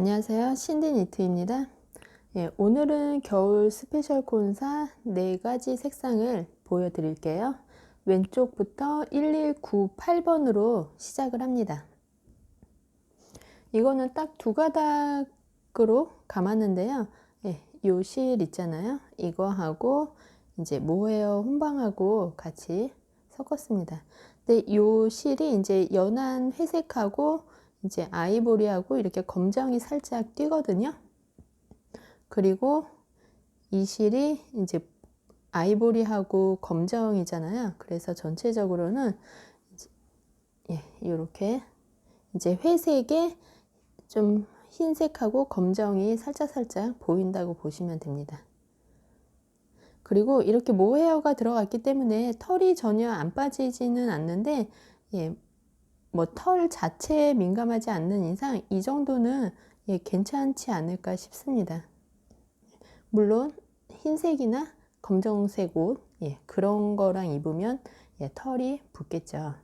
안녕하세요. 신디 니트입니다. 예, 오늘은 겨울 스페셜 콘사 4가지 색상을 보여드릴게요. 왼쪽부터 1198번으로 시작을 합니다. 이거는 딱 두 가닥으로 감았는데요. 예, 요실 있잖아요. 이거하고 이제 모헤어 혼방하고 같이 섞었습니다. 근데 요 실이 이제 연한 회색하고 이제 아이보리하고 이렇게 검정이 살짝 띄거든요. 그리고 이 실이 이제 아이보리하고 검정이잖아요. 그래서 전체적으로는 이제 예, 이렇게 이제 회색에 좀 흰색하고 검정이 살짝살짝 보인다고 보시면 됩니다. 그리고 이렇게 모헤어가 들어갔기 때문에 털이 전혀 안 빠지지는 않는데 예, 뭐 털 자체에 민감하지 않는 이상 이 정도는 예, 괜찮지 않을까 싶습니다. 물론 흰색이나 검정색 옷 예, 그런 거랑 입으면 예, 털이 붙겠죠.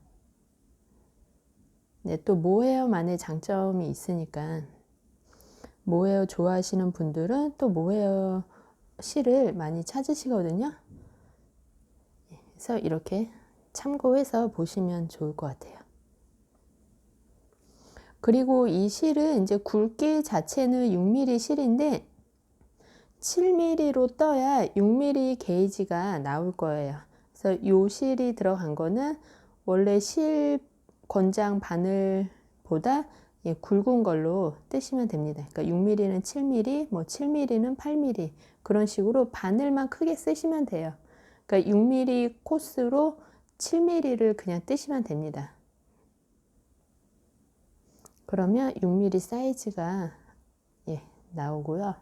네, 또 모헤어만의 장점이 있으니까 모헤어 좋아하시는 분들은 또 모헤어 실을 많이 찾으시거든요. 예, 그래서 이렇게 참고해서 보시면 좋을 것 같아요. 그리고 이 실은 이제 굵기 자체는 6mm 실인데 7mm로 떠야 6mm 게이지가 나올 거예요. 그래서 이 실이 들어간 거는 원래 실 권장 바늘보다 예, 굵은 걸로 뜨시면 됩니다. 그러니까 6mm는 7mm, 뭐 7mm는 8mm 그런 식으로 바늘만 크게 쓰시면 돼요. 그러니까 6mm 코스로 7mm를 그냥 뜨시면 됩니다. 그러면 6mm 사이즈가 예, 나오고요.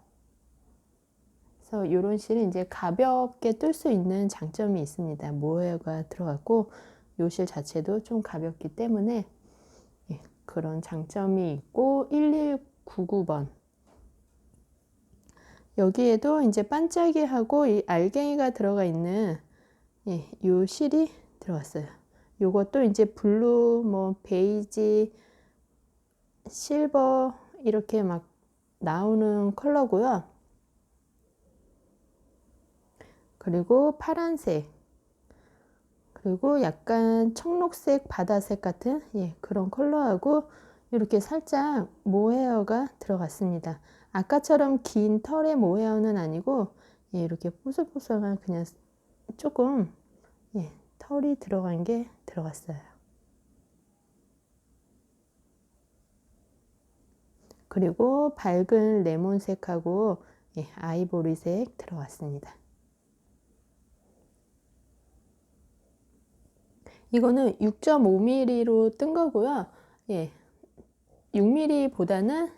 그래서 이런 실은 이제 가볍게 뜰 수 있는 장점이 있습니다. 모헤어가 들어갔고 요 실 자체도 좀 가볍기 때문에 예, 그런 장점이 있고 1199번 여기에도 이제 반짝이하고 이 알갱이가 들어가 있는 예, 요 실이 들어갔어요. 요것도 이제 블루, 뭐 베이지, 실버 이렇게 막 나오는 컬러고요. 그리고 파란색 그리고 약간 청록색 바다색 같은 예, 그런 컬러하고 이렇게 살짝 모헤어가 들어갔습니다. 아까처럼 긴 털의 모헤어는 아니고 예, 이렇게 뽀송뽀송한 그냥 조금 예, 털이 들어간 게 들어갔어요. 그리고 밝은 레몬색하고 예, 아이보리색 들어갔습니다. 이거는 6.5mm로 뜬 거고요. 예, 6mm보다는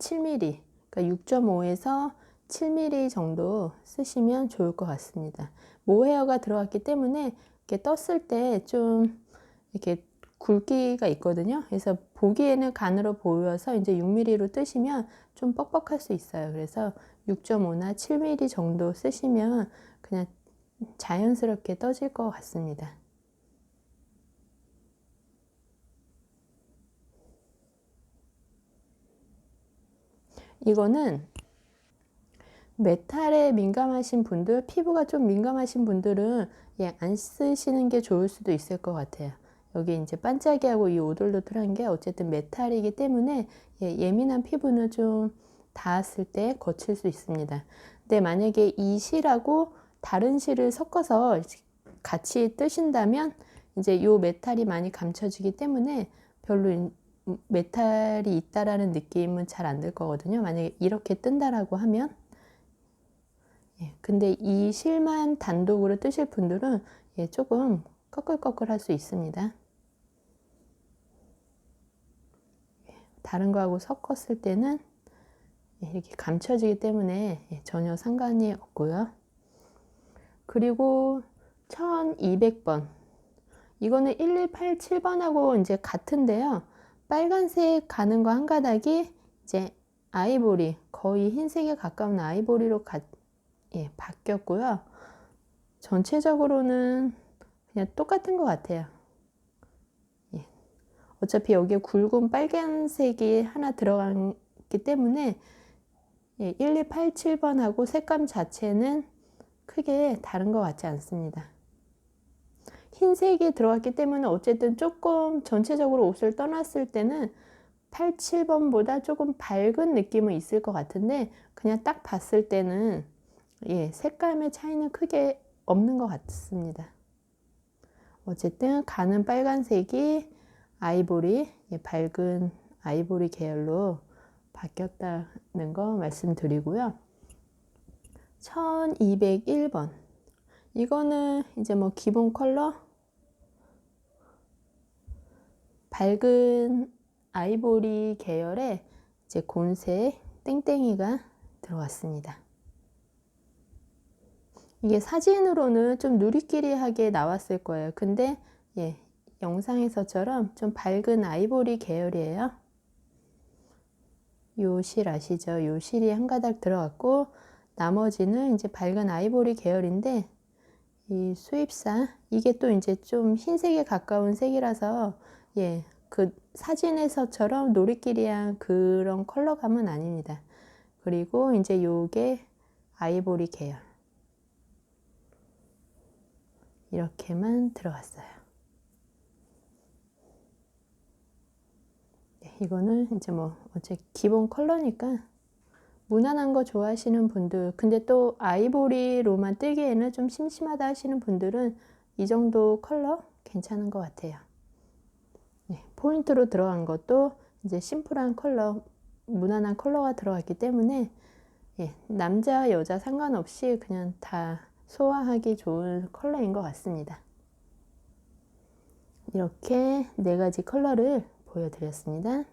7mm, 그러니까 6.5에서 7mm 정도 쓰시면 좋을 것 같습니다. 모헤어가 들어갔기 때문에 이렇게 떴을 때 좀 이렇게 굵기가 있거든요. 그래서 보기에는 간으로 보여서 이제 6mm로 뜨시면 좀 뻑뻑할 수 있어요. 그래서 6.5나 7mm 정도 쓰시면 그냥 자연스럽게 떠질 것 같습니다. 이거는 메탈에 민감하신 분들, 피부가 좀 민감하신 분들은 예, 안 쓰시는 게 좋을 수도 있을 것 같아요. 여기 이제 반짝이하고 이 오돌도돌한 게 어쨌든 메탈이기 때문에 예, 민한 피부는 좀 닿았을 때 거칠 수 있습니다. 근데 만약에 이 실하고 다른 실을 섞어서 같이 뜨신다면 이제 요 메탈이 많이 감춰지기 때문에 별로 메탈이 있다라는 느낌은 잘 안 들 거거든요. 만약에 이렇게 뜬다라고 하면 예, 근데 이 실만 단독으로 뜨실 분들은 예, 조금 꺼끌꺼끌 할 수 있습니다. 예, 다른 거하고 섞었을 때는 예, 이렇게 감춰지기 때문에 예, 전혀 상관이 없고요. 그리고 1200번 이거는 1187번하고 이제 같은데요. 빨간색 가는 거 한 가닥이 이제 아이보리 거의 흰색에 가까운 아이보리로 가, 예, 바뀌었고요. 전체적으로는 그냥 똑같은 것 같아요. 예. 어차피 여기에 굵은 빨간색이 하나 들어갔기 때문에 예, 1287번하고 색감 자체는 크게 다른 것 같지 않습니다. 흰색이 들어갔기 때문에 어쨌든 조금 전체적으로 옷을 떠났을 때는 87번보다 조금 밝은 느낌은 있을 것 같은데 그냥 딱 봤을 때는 예, 색감의 차이는 크게 없는 것 같습니다. 어쨌든 가는 빨간색이 아이보리, 예, 밝은 아이보리 계열로 바뀌었다는 거 말씀드리고요. 1201번. 이거는 이제 뭐 기본 컬러 밝은 아이보리 계열의 이제 곤색 땡땡이가 들어왔습니다. 이게 사진으로는 좀 누리끼리하게 나왔을 거예요. 근데 예, 영상에서처럼 좀 밝은 아이보리 계열이에요. 요 실 아시죠? 요 실이 한 가닥 들어갔고 나머지는 이제 밝은 아이보리 계열인데 이 수입사 이게 또 이제 좀 흰색에 가까운 색이라서 예, 그 사진에서처럼 노리끼리한 그런 컬러감은 아닙니다. 그리고 이제 요게 아이보리 계열 이렇게만 들어갔어요. 네, 이거는 이제 뭐 어째 기본 컬러니까 무난한 거 좋아하시는 분들 근데 또 아이보리로만 뜨기에는 좀 심심하다 하시는 분들은 이 정도 컬러 괜찮은 것 같아요. 네, 포인트로 들어간 것도 이제 심플한 컬러 무난한 컬러가 들어갔기 때문에 예, 남자 여자 상관없이 그냥 다 소화하기 좋은 컬러인 것 같습니다. 이렇게 네 가지 컬러를 보여드렸습니다.